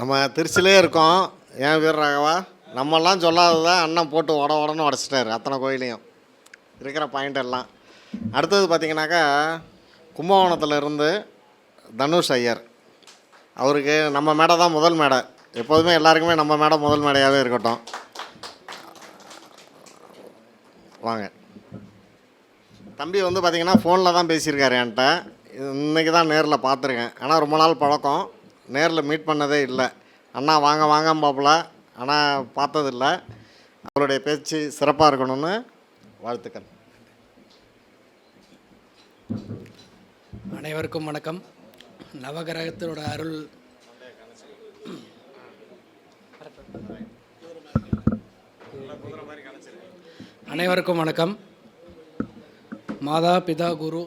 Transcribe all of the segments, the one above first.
நம்ம திருச்சிலே இருக்கோம். ஏன் வீர ராகவா? நம்மெல்லாம் சொல்லாததை அண்ணன் போட்டு உட உடனே உடச்சிட்டாரு அத்தனை கோயிலையும். இருக்கிற பாயிண்ட் எல்லாம். அடுத்தது பார்த்தீங்கன்னாக்கா கும்பகோணத்தில் இருந்து தனுஷ் ஐயர். அவருக்கு நம்ம மேடை தான் முதல் மேடை. எப்போதுமே எல்லாருக்குமே நம்ம மேடை முதல் மேடையாகவே இருக்கட்டும். வாங்க. தம்பி வந்து பார்த்தீங்கன்னா ஃபோனில் தான் பேசியிருக்காரு என்கிட்ட. இன்றைக்கி தான் நேரில் பார்த்துருக்கேன். ஆனால் ரொம்ப நாள் பழக்கம். நேரில் மீட் பண்ணதே இல்லை. அண்ணா வாங்க வாங்க பாப்பில் ஆனால் பார்த்ததில்ல. அவருடைய பேச்சு சிறப்பாக இருக்கணும்னு வாழ்த்துக்கள். அனைவருக்கும் வணக்கம். நவகிரகத்தினோட அருள். அனைவருக்கும் வணக்கம். மாதா பிதா குரு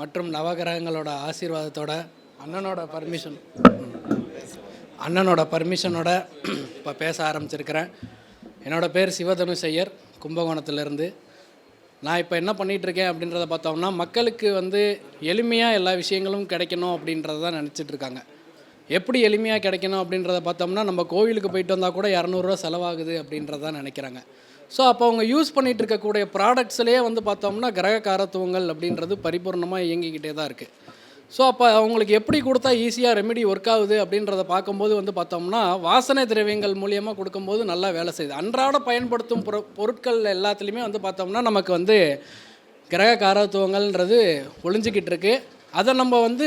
மற்றும் நவகிரகங்களோட ஆசீர்வாதத்தோட அண்ணனோட பர்மிஷன் அண்ணனோட பர்மிஷனோட இப்போ பேச ஆரம்பிச்சிருக்கிறேன். என்னோட பேர் சிவதனுஷ் ஐயர் கும்பகோணத்துலேருந்து. நான் இப்போ என்ன பண்ணிகிட்ருக்கேன் அப்படின்றத பார்த்தோம்னா மக்களுக்கு வந்து எளிமையாக எல்லா விஷயங்களும் கிடைக்கணும் அப்படின்றத தான் நினச்சிட்டு இருக்காங்க எப்படி எளிமையாக கிடைக்கணும் அப்படின்றத பார்த்தோம்னா நம்ம கோவிலுக்கு போயிட்டு வந்தால் கூட இரநூறுவா செலவாகுது அப்படின்றத நினைக்கிறாங்க. ஸோ அப்போ அவங்க யூஸ் பண்ணிகிட்டு இருக்கக்கூடிய ப்ராடக்ட்ஸ்லேயே வந்து பார்த்தோம்னா கிரக காரத்துவங்கள் அப்படின்றது பரிபூர்ணமாக இயங்கிக்கிட்டே தான் இருக்குது ஸோ அப்போ அவங்களுக்கு எப்படி கொடுத்தா ஈஸியாக ரெமெடி ஒர்க் ஆகுது அப்படின்றத பார்க்கும்போது வந்து பார்த்தோம்னா வாசனை திரவியங்கள் மூலியமாக கொடுக்கும்போது நல்லா வேலை செய்யுது. அன்றாட பயன்படுத்தும் பொரு பொருட்கள் எல்லாத்துலேயுமே வந்து பார்த்தோம்னா நமக்கு வந்து கிரக காரத்துவங்கள்ன்றது ஒளிஞ்சிக்கிட்டு இருக்கு. அதை நம்ம வந்து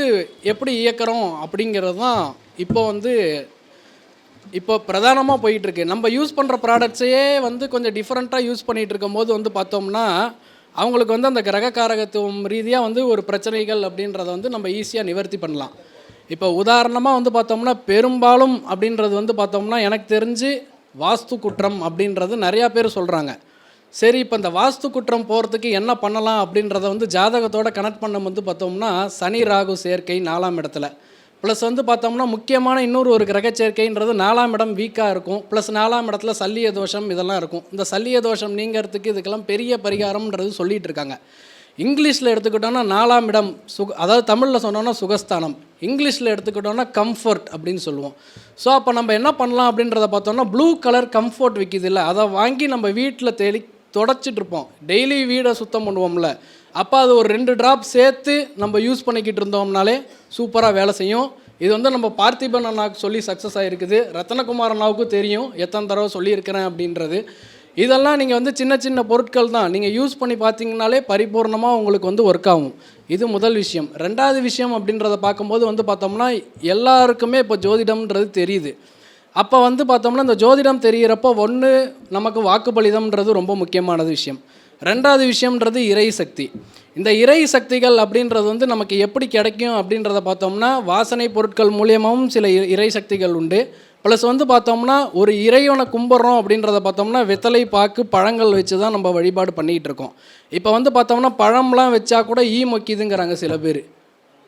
எப்படி இயக்கிறோம் அப்படிங்கிறது தான் இப்போ வந்து இப்போ பிரதானமாக போயிட்டுருக்கு நம்ம யூஸ் பண்ணுற ப்ராடக்ட்ஸையே வந்து கொஞ்சம் டிஃப்ரெண்ட்டாக யூஸ் பண்ணிகிட்டு இருக்கும்போது வந்து பார்த்தோம்னா அவங்களுக்கு வந்து அந்த கிரக காரகத்துவம் ரீதியாக வந்து ஒரு பிரச்சனைகள் அப்படின்றத வந்து நம்ம ஈஸியாக நிவர்த்தி பண்ணலாம். இப்போ உதாரணமாக வந்து பார்த்தோம்னா பெரும்பாலும் அப்படின்றது வந்து பார்த்தோம்னா எனக்கு தெரிஞ்சு வாஸ்து குற்றம் அப்படின்றது நிறையா பேர் சொல்கிறாங்க சரி இப்போ இந்த வாஸ்து குற்றம் போகிறதுக்கு என்ன பண்ணலாம் அப்படின்றத வந்து ஜாதகத்தோட கனெக்ட் பண்ண வந்து பார்த்தோம்னா சனி ராகு சேர்க்கை நாலாம் இடத்துல. ப்ளஸ் வந்து பார்த்தோம்னா முக்கியமான இன்னொரு ஒரு கிரகச்சேர்க்கைன்றது நாலாம் இடம் வீக்காக இருக்கும். ப்ளஸ் நாலாம் இடத்துல சல்லிய தோஷம் இதெல்லாம் இருக்கும். இந்த சல்லிய தோஷம் நீங்கிறதுக்கு இதுக்கெல்லாம் பெரிய பரிகாரம்ன்றது சொல்லிகிட்டு இருக்காங்க. இங்கிலீஷில் எடுத்துக்கிட்டோன்னா நாலாம் இடம் சுக அதாவது தமிழில் சொன்னோன்னா சுகஸ்தானம். இங்கிலீஷில் எடுத்துக்கிட்டோன்னா கம்ஃபர்ட் அப்படின்னு சொல்லுவோம். ஸோ அப்போ நம்ம என்ன பண்ணலாம் அப்படின்றத பார்த்தோம்னா ப்ளூ கலர் கம்ஃபர்ட் விற்கிது இல்லை. அதை வாங்கி நம்ம வீட்டில் தெளி தொடச்சிட்டு இருப்போம் டெய்லி வீடை சுத்தம் பண்ணுவோம்ல. அப்போ அது ஒரு ரெண்டு ட்ராப் சேர்த்து நம்ம யூஸ் பண்ணிக்கிட்டு இருந்தோம்னாலே சூப்பராக வேலை செய்யும். இது வந்து நம்ம பார்த்திபன் அண்ணாவுக்கு சொல்லி சக்ஸஸ் ஆகிருக்குது ரத்னகுமார் அண்ணாவுக்கும் தெரியும். எத்தனை தடவை சொல்லியிருக்கிறேன் அப்படின்றது. இதெல்லாம் நீங்கள் வந்து சின்ன சின்ன பொருட்கள் தான். நீங்கள் யூஸ் பண்ணி பார்த்தீங்கனாலே பரிபூர்ணமாக உங்களுக்கு வந்து ஒர்க் ஆகும். இது முதல் விஷயம். ரெண்டாவது விஷயம் அப்படின்றத பார்க்கும்போது வந்து பார்த்தோம்னா எல்லாருக்குமே இப்போ ஜோதிடம்ன்றது தெரியுது. அப்போ வந்து பார்த்தோம்னா இந்த ஜோதிடம் தெரிகிறப்போ ஒன்று நமக்கு வாக்குப்பலிதம்ன்றது ரொம்ப முக்கியமானது விஷயம். ரெண்டாவது விஷயம்ன்றது இறை சக்தி. இந்த இறை சக்திகள் அப்படின்றது வந்து நமக்கு எப்படி கிடைக்கும் அப்படின்றத பார்த்தோம்னா வாசனை பொருட்கள் மூலியமாகவும் சில இ- இறை சக்திகள் உண்டு. ப்ளஸ் வந்து பார்த்தோம்னா ஒரு இறைவனை கும்பிட்றோம் அப்படின்றத பார்த்தோம்னா வெத்தலை பாக்கு பழங்கள் வச்சு தான் நம்ம வழிபாடு பண்ணிகிட்டு இருக்கோம். இப்போ வந்து பார்த்தோம்னா பழம்லாம் வச்சா கூட ஈ மொக்கிதுங்கிறாங்க சில பேர்.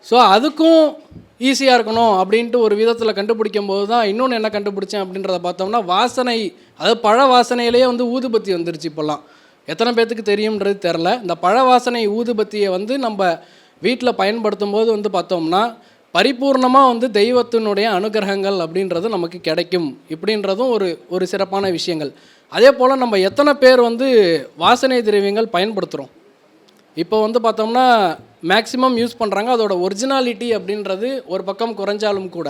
ஸோ அதுக்கும் ஈஸியாக இருக்கணும் அப்படின்ட்டு ஒரு விதத்தில் கண்டுபிடிக்கும் போது தான் இன்னொன்று என்ன கண்டுபிடிச்சேன் அப்படின்றத பார்த்தோம்னா வாசனை அதாவது பழ வாசனையிலேயே வந்து ஊதுபத்தி வந்துருச்சு இப்போல்லாம் எத்தனை பேர்த்துக்கு தெரியும்ன்றது தெரில. இந்த பழ வாசனை ஊதுபத்தியை வந்து நம்ம வீட்டில் பயன்படுத்தும் போது வந்து பார்த்தோம்னா பரிபூர்ணமாக வந்து தெய்வத்தினுடைய அனுகிரகங்கள் அப்படின்றது நமக்கு கிடைக்கும் இப்படின்றதும் ஒரு ஒரு சிறப்பான விஷயங்கள். அதே போல் நம்ம எத்தனை பேர் வந்து வாசனை திரவியங்கள் பயன்படுத்துகிறோம் இப்போ வந்து பார்த்தோம்னா மேக்ஸிமம் யூஸ் பண்ணுறாங்க அதோட ஒரிஜினாலிட்டி அப்படின்றது ஒரு பக்கம் குறைஞ்சாலும் கூட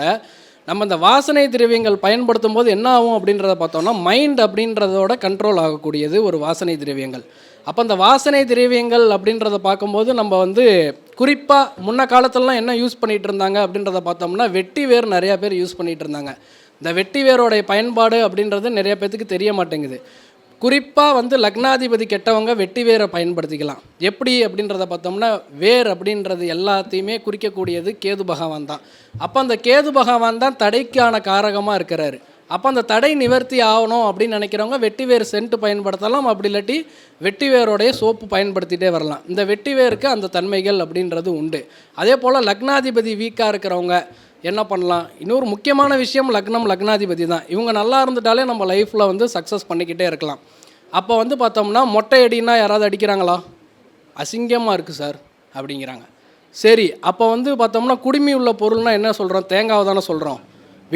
நம்ம இந்த வாசனை திரவியங்கள் பயன்படுத்தும் போது என்ன ஆகும் அப்படின்றத பார்த்தோம்னா மைண்ட் அப்படின்றதோட கண்ட்ரோல் ஆகக்கூடியது ஒரு வாசனை திரவியங்கள். அப்போ அந்த வாசனை திரவியங்கள் அப்படின்றத பார்க்கும்போது நம்ம வந்து குறிப்பாக முன்ன காலத்துலலாம் என்ன யூஸ் பண்ணிகிட்டு இருந்தாங்க அப்படின்றத பார்த்தோம்னா வெட்டி வேர் நிறையா பேர் யூஸ் பண்ணிகிட்டு இருந்தாங்க. இந்த வெட்டி வேரோடைய பயன்பாடு அப்படின்றது நிறைய பேர்த்துக்கு தெரிய மாட்டேங்குது. குறிப்பாக வந்து லக்னாதிபதி கெட்டவங்க வெட்டி வேரை பயன்படுத்திக்கலாம். எப்படி அப்படின்றத பார்த்தோம்னா வேர் அப்படின்றது எல்லாத்தையுமே குறிக்கக்கூடியது கேது பகவான் தான். அப்போ அந்த கேது பகவான் தான் தடைக்கான காரகமாக இருக்கிறாரு. அப்போ அந்த தடை நிவர்த்தி ஆகணும் அப்படின்னு நினைக்கிறவங்க வெட்டி வேர் சென்ட் பயன்படுத்தலாம். அப்படி இல்லாட்டி வெட்டி வேரோடைய சோப்பு பயன்படுத்திகிட்டே வரலாம். இந்த வெட்டி வேருக்கு அந்த தன்மைகள் அப்படின்றது உண்டு. அதே போல் லக்னாதிபதி வீக்காக இருக்கிறவங்க என்ன பண்ணலாம்? இன்னொரு முக்கியமான விஷயம் லக்னம் லக்னாதிபதி தான். இவங்க நல்லா இருந்துட்டாலே நம்ம லைஃப்பில் வந்து சக்ஸஸ் பண்ணிக்கிட்டே இருக்கலாம். அப்போ வந்து பார்த்தோம்னா மொட்டை அடின்னா யாராவது அடிக்கிறாங்களா? அசிங்கமாக இருக்குது சார் அப்படிங்கிறாங்க. சரி அப்போ வந்து பார்த்தோம்னா குடுமி உள்ள பொருள்னால் என்ன சொல்கிறோம் தேங்காவை தானே சொல்கிறோம்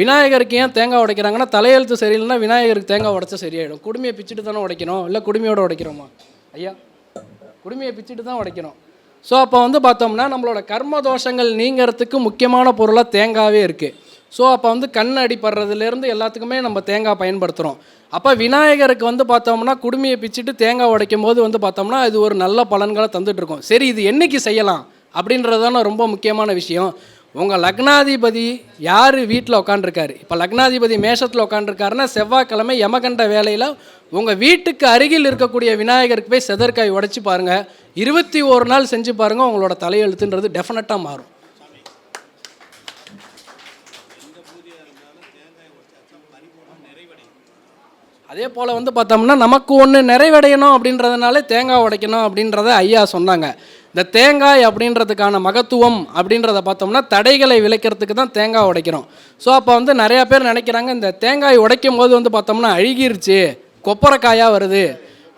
விநாயகருக்கு ஏன் தேங்காய் உடைக்கிறாங்கன்னா தலையெழுத்து சரியில்லைன்னா விநாயகருக்கு தேங்காய் உடைச்சா சரியாயிடும். குடுமையை பிச்சுட்டு தானே உடைக்கணும்? இல்லை குடுமையோட உடைக்கிறோமா? ஐயா குடுமையை பிச்சுட்டு தான் உடைக்கணும். ஸோ அப்போ வந்து பார்த்தோம்னா நம்மளோட கர்ம தோஷங்கள் நீங்கிறதுக்கு முக்கியமான பொருளாக தேங்காவே இருக்குது ஸோ அப்போ வந்து கண் அடிப்படுறதுலேருந்து எல்லாத்துக்குமே நம்ம தேங்காய் பயன்படுத்துகிறோம் அப்போ விநாயகருக்கு வந்து பார்த்தோம்னா குடுமையை பிச்சுட்டு தேங்காய் உடைக்கும் போது வந்து பார்த்தோம்னா இது ஒரு நல்ல பலன்களை தந்துட்டுருக்கோம். சரி இது என்னைக்கு செய்யலாம்? அப்படின்றதான ரொம்ப முக்கியமான விஷயம். உங்கள் லக்னாதிபதி யார் வீட்டில் உட்காந்துருக்காரு இப்போ லக்னாதிபதி மேஷத்தில் உட்காண்டிருக்காருன்னா செவ்வாய்க்கிழமை யமகண்ட வேலையில் உங்கள் வீட்டுக்கு அருகில் இருக்கக்கூடிய விநாயகருக்கு போய் செதற்காய் உடைச்சி பாருங்கள் இருபத்தி ஒரு நாள் செஞ்சு பாருங்கள் உங்களோட தலையெழுத்துன்றது டெஃபினட்டாக மாறும். அதே போல் வந்து பார்த்தோம்னா நமக்கு ஒன்று நிறைவடையணும் அப்படின்றதுனால தேங்காய் உடைக்கணும் அப்படின்றத ஐயா சொன்னாங்க. இந்த தேங்காய் அப்படின்றதுக்கான மகத்துவம் அப்படின்றத பார்த்தோம்னா தடைகளை விளைக்கிறதுக்கு தான் தேங்காய் உடைக்கிறோம். ஸோ அப்போ வந்து நிறையா பேர் நினைக்கிறாங்க இந்த தேங்காய் உடைக்கும் போது வந்து பார்த்தோம்னா அழுகிருச்சு. கொப்பரைக்காயாக வருது.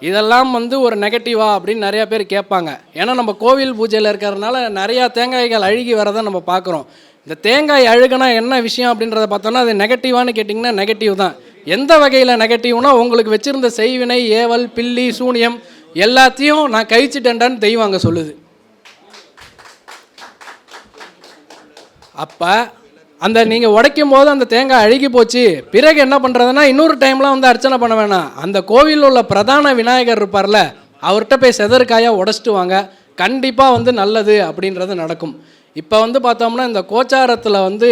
இதெல்லாம் வந்து ஒரு நெகட்டிவா அப்படின்னு நிறையா பேர் கேட்பாங்க. ஏன்னா நம்ம கோவில் பூஜையில் இருக்கிறதுனால நிறையா தேங்காய்கள் அழுகி வரதை நம்ம பார்க்குறோம். இந்த தேங்காய் அழுகுனா என்ன விஷயம் அப்படின்றத பார்த்தோம்னா அது நெகட்டிவான்னு கேட்டிங்கன்னா நெகட்டிவ் தான். எந்த வகையில் நெகட்டிவ்னா உங்களுக்கு வச்சுருந்த செய்வினை ஏவல் பில்லி சூனியம் எல்லாத்தையும் நான் கழிச்சிட்டேன்டான்னு தெய்வம் அங்கே சொல்லுது. அப்போ அந்த நீங்கள் உடைக்கும் போது அந்த தேங்காய் அழுகி போச்சு. பிறகு என்ன பண்ணுறதுன்னா இன்னொரு டைம்லாம் வந்து அர்ச்சனை பண்ண வேணாம். அந்த கோவிலில் உள்ள பிரதான விநாயகர் இருப்பார்ல அவர்கிட்ட போய் செதற்காயாக உடச்சிட்டு வாங்க. கண்டிப்பாக வந்து நல்லது அப்படின்றது நடக்கும். இப்போ வந்து பார்த்தோம்னா இந்த கோச்சாரத்தில் வந்து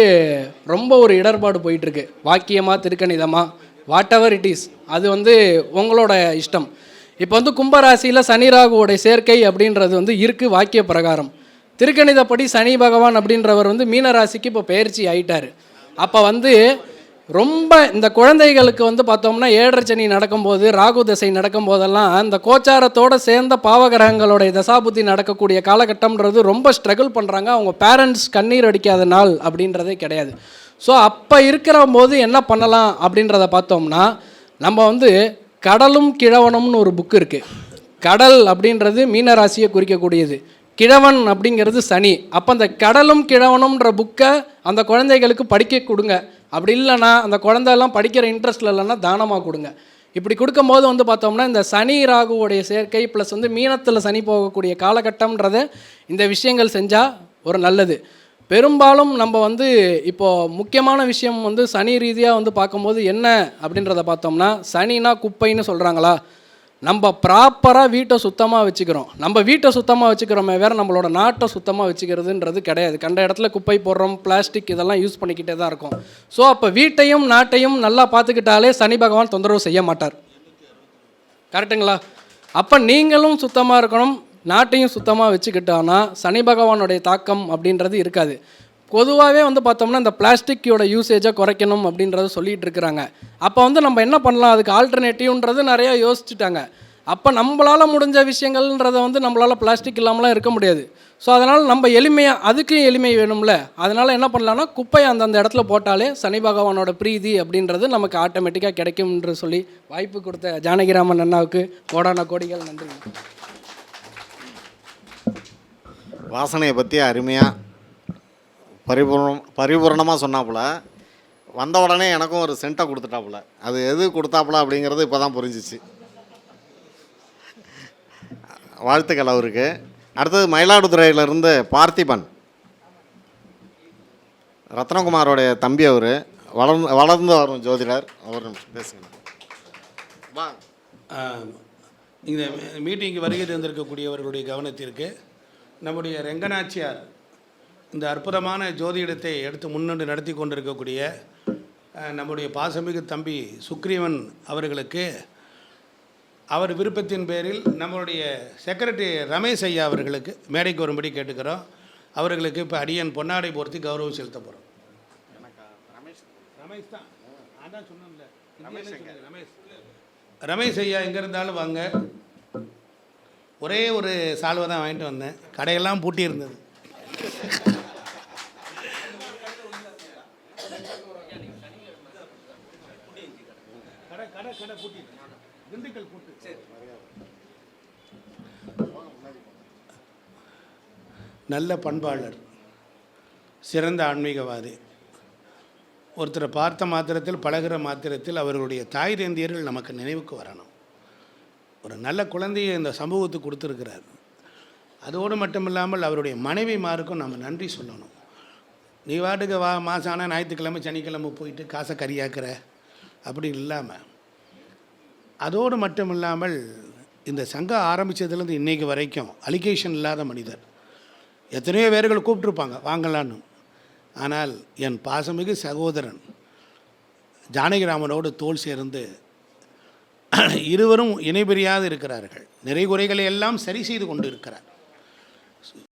ரொம்ப ஒரு இடர்பாடு போயிட்டுருக்கு. வாக்கியமாக திருக்கணிதமாக வாட் எவர் இட் இஸ் அது வந்து உங்களோட இஷ்டம். இப்போ வந்து கும்பராசியில் சனி ராகுவோடைய சேர்க்கை அப்படின்றது வந்து இருக்குது வாக்கிய பிரகாரம். திருக்கணிதப்படி சனி பகவான் அப்படின்றவர் வந்து மீனராசிக்கு இப்போ பயிற்சி ஆயிட்டார். அப்போ வந்து ரொம்ப இந்த குழந்தைகளுக்கு வந்து பார்த்தோம்னா ஏழரை சனி நடக்கும்போது ராகு தசை நடக்கும் போதெல்லாம் இந்த கோச்சாரத்தோட சேர்ந்த பாவகிரகங்களுடைய தசாபுத்தி நடக்கக்கூடிய காலகட்டம்ன்றது ரொம்ப ஸ்ட்ரகிள் பண்ணுறாங்க அவங்க பேரண்ட்ஸ் கண்ணீர் அடிக்காத நாள் அப்படின்றதே கிடையாது. ஸோ அப்போ இருக்கிற போது என்ன பண்ணலாம் அப்படின்றத பார்த்தோம்னா நம்ம வந்து கடலும் கிழவனும்னு ஒரு புக்கு இருக்குது கடல் அப்படின்றது மீனராசியை குறிக்கக்கூடியது. கிழவன் அப்படிங்கிறது சனி. அப்போ அந்த கடலும் கிழவனும்ன்ற புக்கை அந்த குழந்தைகளுக்கு படிக்க கொடுங்க. அப்படி இல்லைன்னா அந்த குழந்தையெல்லாம் படிக்கிற இன்ட்ரெஸ்ட்டில் இல்லைன்னா தானமாக கொடுங்க. இப்படி கொடுக்கும்போது வந்து பார்த்தோம்னா இந்த சனி ராகுவோடைய சேர்க்கை ப்ளஸ் வந்து மீனத்தில் சனி போகக்கூடிய காலகட்டம்ன்றத இந்த விஷயங்கள் செஞ்சால் ஒரு நல்லது. பெரும்பாலும் நம்ம வந்து இப்போது முக்கியமான விஷயம் வந்து சனி ரீதியாக வந்து பார்க்கும்போது என்ன அப்படின்றத பார்த்தோம்னா சனினா குப்பைன்னு சொல்கிறாங்களா நம்ம ப்ராப்பராக வீட்டை சுத்தமாக வச்சுக்கிறோம். நம்ம வீட்டை சுத்தமாக வச்சுக்கிறோமே வேறு நம்மளோட நாட்டை சுத்தமாக வச்சுக்கிறதுன்றது கிடையாது. கண்ட இடத்துல குப்பை போடுறோம் பிளாஸ்டிக் இதெல்லாம் யூஸ் பண்ணிக்கிட்டே தான் இருக்கும். ஸோ அப்போ வீட்டையும் நாட்டையும் நல்லா பார்த்துக்கிட்டாலே சனி பகவான் தொந்தரவு செய்ய மாட்டார். கரெக்டுங்களா அப்போ நீங்களும் சுத்தமாக இருக்கணும் நாட்டையும் சுத்தமாக வச்சுக்கிட்டோன்னா சனி பகவானுடைய தாக்கம் அப்படின்றது இருக்காது. பொதுவாகவே வந்து பார்த்தோம்னா இந்த பிளாஸ்டிக்கோட யூசேஜை குறைக்கணும் அப்படின்றத சொல்லிட்டு இருக்கிறாங்க. அப்போ வந்து நம்ம என்ன பண்ணலாம்? அதுக்கு ஆல்டர்னேட்டிவ்ன்றது நிறையா யோசிச்சுட்டாங்க. அப்போ நம்மளால் முடிஞ்ச விஷயங்கள்ன்றதை வந்து நம்மளால் பிளாஸ்டிக் இல்லாமலாம் இருக்க முடியாது. ஸோ அதனால் நம்ம எளிமையாக அதுக்கும் எளிமை வேணும்ல. அதனால் என்ன பண்ணலாம்னா குப்பையை அந்தந்த இடத்துல போட்டாலே சனி பகவானோட பிரீதி அப்படின்றது நமக்கு ஆட்டோமேட்டிக்காக கிடைக்கும்ன்று சொல்லி வாய்ப்பு கொடுத்த ஜானகிராமன் அண்ணாவுக்கு கோடான கோடிகள் நன்றி வாசனையை பற்றி அருமையாக பரிபூர்ணம் பரிபூர்ணமாக சொன்னாப்புல. வந்த உடனே எனக்கும் ஒரு சென்ட்டை கொடுத்துட்டாப்புல. அது எது கொடுத்தாப்புல அப்படிங்கிறது இப்போ தான் புரிஞ்சிச்சு. வாழ்த்துக்கள் அவருக்கு. அடுத்தது மயிலாடுதுறையிலேருந்து பார்த்திபன். ரத்னகுமாரோடைய தம்பி அவர். வளர்ந்து வளர்ந்து வரும் ஜோதிடர். அவர் பேசுங்க. வா. இந்த மீட்டிங்கு வருகை தந்திருக்கக்கூடியவர்களுடைய கவனத்திற்கு நம்முடைய ரெங்கநாச்சியார் இந்த அற்புதமான ஜோதிடத்தை எடுத்து முன்னெண்டு நடத்தி கொண்டிருக்கக்கூடிய நம்முடைய பாசமிகு தம்பி சுக்ரீவன் அவர்களுக்கு அவர் விருப்பத்தின் பேரில் நம்மளுடைய செக்ரட்டரி ரமேஷ் ஐயா அவர்களுக்கு மேடைக்கு வரும்படி கேட்டுக்கிறோம். அவர்களுக்கு இப்போ அடியன் பொன்னாடை பொருத்தி கௌரவம் செலுத்த போகிறோம் ரமேஷ் தான். சொன்னேன்ல. ரமேஷ் ரமேஷ். ஐயா எங்கே இருந்தாலும் வாங்க. ஒரே ஒரு சால்வை தான் வாங்கிட்டு வந்தேன். கடையெல்லாம் பூட்டி இருந்தது கடை கடை கடை பூட்டி திண்டுக்கல் பூட்டு நல்ல பண்பாளர் சிறந்த ஆன்மீகவாதி. ஒருத்தரை பார்த்த மாத்திரத்தில் பழகுற மாத்திரத்தில் அவர்களுடைய தாய் தந்தையர்கள் நமக்கு நினைவுக்கு வரணும். ஒரு நல்ல குழந்தையை இந்த சமூகத்துக்கு கொடுத்துருக்கிறார். அதோடு மட்டுமில்லாமல் அவருடைய மனைவிமாருக்கும் நம்ம நன்றி சொல்லணும். நீ வாட்டுக்கு வா மாதம் ஆனால் ஞாயிற்றுக்கிழமை சனிக்கிழமை போயிட்டு காசை கறியாக்குற. அப்படி இல்லாமல் அதோடு மட்டும் இல்லாமல் இந்த சங்கம் ஆரம்பித்ததுலேருந்து இன்றைக்கு வரைக்கும் அலிகேஷன் இல்லாத மனிதர். எத்தனையோ பேர்கள் கூப்பிட்ருப்பாங்க வாங்கலான்னு ஆனால் என் பாசமிகு சகோதரன் ஜானகிராமனோடு தோல் சேர்ந்து இருவரும் இணைபிரியாது இருக்கிறார்கள். நிறை குறைகளை எல்லாம் சரி செய்து கொண்டு இருக்கிறார்